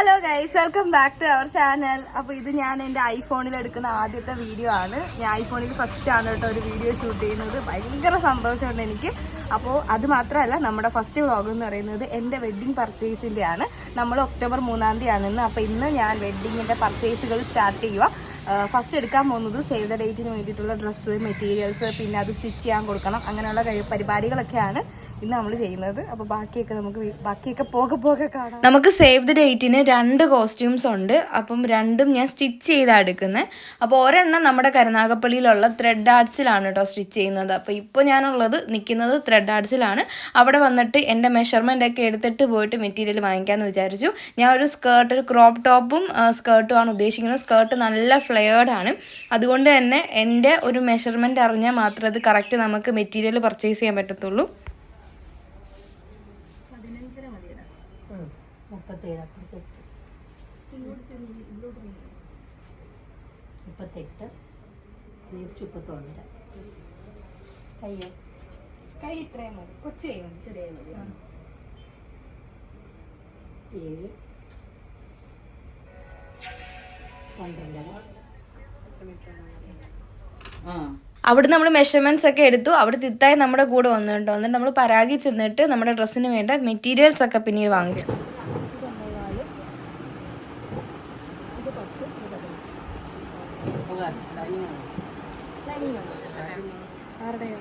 Hello guys welcome back to our channel അപ്പോൾ ഇത് ഞാൻ എന്റെ ഐഫോണിൽ എടുക്കുന്ന ആദ്യത്തെ വീഡിയോ ആണ്. ഞാൻ ഐഫോണിൽ ഫസ്റ്റ് ആണ് കേട്ടോ ഒരു വീഡിയോ ഷൂട്ട് ചെയ്യുന്നത്. ഭയങ്കര സന്തോഷമുണ്ട് എനിക്ക്. അപ്പോൾ അത് മാത്രമല്ല നമ്മുടെ ഫസ്റ്റ് വ്ളോഗ് എന്ന് പറയുന്നത് എന്റെ വെഡ്ഡിങ് പർച്ചേസിന്റെ ആണ് നമ്മൾ ഒക്ടോബർ മൂന്നാം തീയതി ആണെന്ന് അപ്പോൾ ഇന്ന് ഞാൻ വെഡ്ഡിങ്ങിന്റെ പർച്ചേസുകൾ സ്റ്റാർട്ട് ചെയ്യുക ഫസ്റ്റ് എടുക്കാൻ പോകുന്നത് സേവ് ദ ഡേറ്റിന് വേണ്ടിയിട്ടുള്ള ഡ്രസ്സ് മെറ്റീരിയൽസ് പിന്നെ അത് സ്റ്റിച്ച് ചെയ്യാൻ കൊടുക്കണം. അങ്ങനെയുള്ള പരിപാടികളൊക്കെയാണ്. ഇന്ന് നമ്മൾ ചെയ്യുന്നത്. അപ്പോൾ ബാക്കിയൊക്കെ നമുക്ക് ബാക്കിയൊക്കെ പോകെ പോകെ കാണാം. നമുക്ക് സേവ് ദ ഡേറ്റിന് രണ്ട് കോസ്റ്റ്യൂംസ് ഉണ്ട്. അപ്പം രണ്ടും ഞാൻ സ്റ്റിച്ച് ചെയ്താണ് എടുക്കുന്നത് അപ്പോൾ ഒരെണ്ണം നമ്മുടെ കരുനാഗപ്പള്ളിയിലുള്ള ത്രെഡ് ആർട്സിലാണ് കേട്ടോ സ്റ്റിച്ച് ചെയ്യുന്നത്. അപ്പോൾ ഇപ്പോൾ ഞാനുള്ളത് നിൽക്കുന്നത് ത്രെഡ് ആർട്സിലാണ് അവിടെ വന്നിട്ട് എന്റെ മെഷർമെന്റ് ഒക്കെ എടുത്തിട്ട് പോയിട്ട് മെറ്റീരിയൽ വാങ്ങിക്കാമെന്ന് വിചാരിച്ചു. ഞാൻ ഒരു സ്കേർട്ട് ഒരു ക്രോപ്പ് ടോപ്പും സ്കേർട്ടുമാണ് ഉദ്ദേശിക്കുന്നത്. സ്കേർട്ട് നല്ല ഫ്ലെയർഡ് ആണ്. അതുകൊണ്ട് തന്നെ എന്റെ ഒരു മെഷർമെന്റ് അറിഞ്ഞാൽ മാത്രമേ അത് കറക്റ്റ് നമുക്ക് മെറ്റീരിയൽ പർച്ചേസ് ചെയ്യാൻ പറ്റത്തുള്ളൂ. മുപ്പത്തേഴ് അപ്പോൾ ജസ്റ്റ് മുപ്പത്തെട്ട് വേസ്റ്റ് മുപ്പത്തൊന്നര കയ്യോ? കൈ ഇത്രയും മതി. കൊച്ചു കൈ മതി. ചെറിയ മതി. ഏഴ്. പന്ത്രണ്ടര ആ. അവിടെ നമ്മൾ മെഷർമെന്റ്സ് ഒക്കെ എടുത്തു. അവിടെ തിത്തായി നമ്മുടെ കൂടെ വന്നിട്ടുണ്ട്. വന്നിട്ട് എന്നിട്ട് നമ്മൾ പരാഗി ചെന്നിട്ട് നമ്മുടെ ഡ്രസ്സിന് വേണ്ട മെറ്റീരിയൽസ് ഒക്കെ പിന്നീട് വാങ്ങിച്ചു. 알아요.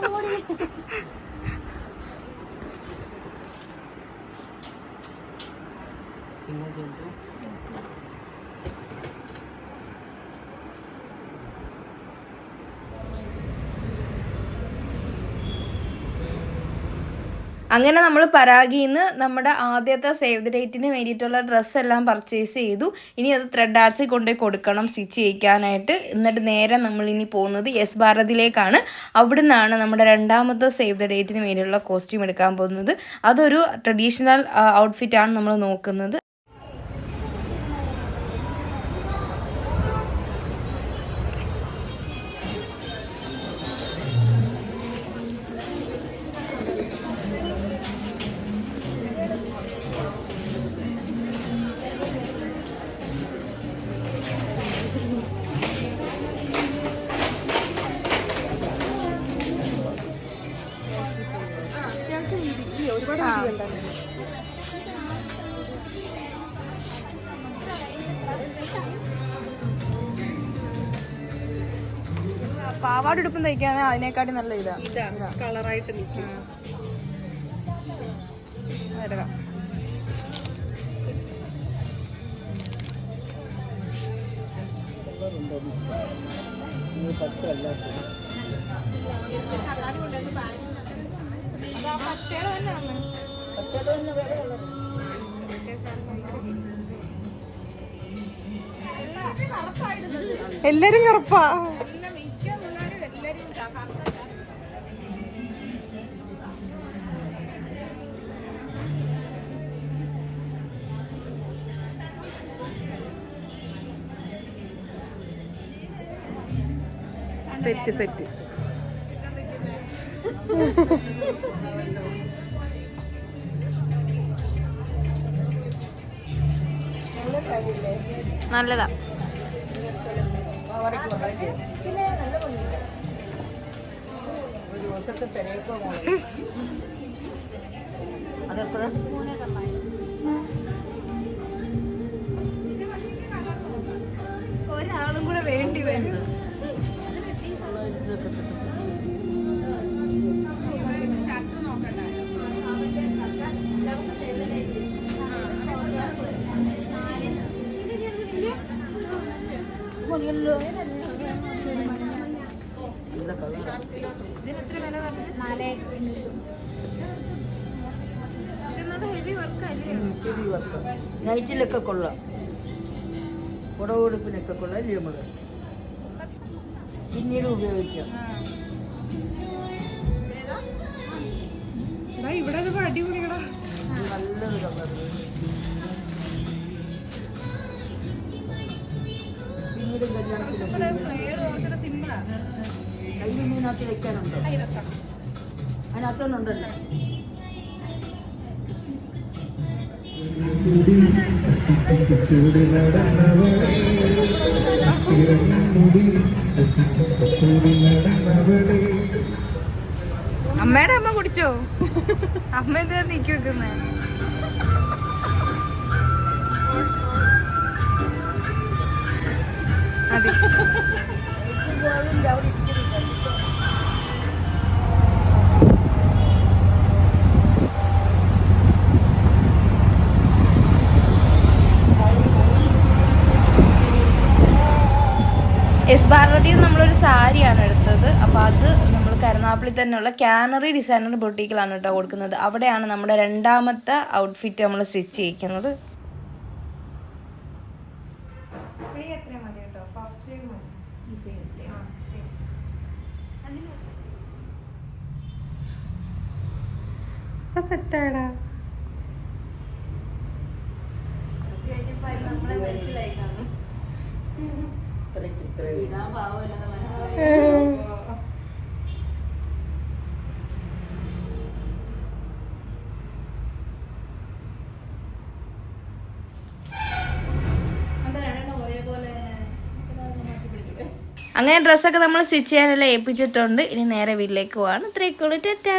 머리. 진간생도 അങ്ങനെ നമ്മൾ പരാഗിന്ന് നമ്മുടെ ആദ്യത്തെ സേവ് ദി ഡേറ്റിന് വേണ്ടിയിട്ടുള്ള ഡ്രസ്സെല്ലാം പർച്ചേസ് ചെയ്തു. ഇനി അത് ത്രെഡ് ആർട്സിൽ കൊണ്ടുപോയി കൊടുക്കണം സ്റ്റിച്ച് ചെയ്യിക്കാനായിട്ട്. എന്നിട്ട് നേരെ നമ്മൾ ഇനി പോകുന്നത് യെസ് ഭാരതിലേക്കാണ്. അവിടെ നിന്നാണ് നമ്മുടെ രണ്ടാമത്തെ സേവ് ദ ഡേറ്റിന് വേണ്ടിയുള്ള കോസ്റ്റ്യൂം എടുക്കാൻ പോകുന്നത്. അതൊരു ട്രഡീഷണൽ ഔട്ട്ഫിറ്റാണ് നമ്മൾ നോക്കുന്നത്. പാവാട് ഉടുപ്പും തയ്ക്കാൻ അതിനെക്കാട്ടി നല്ല ഇതാ. കളറായിട്ട് നിൽക്കും. എടുക്കാം എല്ലാരും കറുപ്പാ. Set set. നല്ലതാ. ഒരാളും കൂടെ വേണ്ടി നൈറ്റിലൊക്കെ കൊള്ളാം. കുടവെടുപ്പിനൊക്കെ കൊള്ളാം അല്ലേ നമ്മൾ പിന്നീട് ഉപയോഗിക്കാം. ഇവിടെ അടിപൊളികളാ നല്ലൊരു കളർ കയ്യിൽ വെക്കാനുണ്ടോ അമ്മയുടെ അമ്മ കുടിച്ചോ? അമ്മ എന്താ നീക്കി വെക്കുന്നേ? എസ് ഭാരതിയിൽ നമ്മളൊരു സാരിയാണ് എടുത്തത്. അപ്പോൾ അത് നമ്മൾ കരുണാപ്പള്ളി തന്നെയുള്ള കാനറി ഡിസൈനർ ബൊട്ടീക്കിലാണ് കേട്ടോ കൊടുക്കുന്നത്. അവിടെയാണ് നമ്മുടെ രണ്ടാമത്തെ ഔട്ട്ഫിറ്റ് നമ്മൾ സ്റ്റിച്ച് ചെയ്യിക്കുന്നത്. സെറ്റാടാ നമ്മളെ മനസ്സിലായി കാണും. അങ്ങനെ ഡ്രസ്സൊക്കെ നമ്മൾ സ്റ്റിച്ച് ചെയ്യാനെല്ലാം ഏൽപ്പിച്ചിട്ടുണ്ട്. ഇനി നേരെ വീട്ടിലേക്ക് പോവാണ്. ഇത്രയൊക്കെ ഉള്ളൂ. ടാറ്റാ.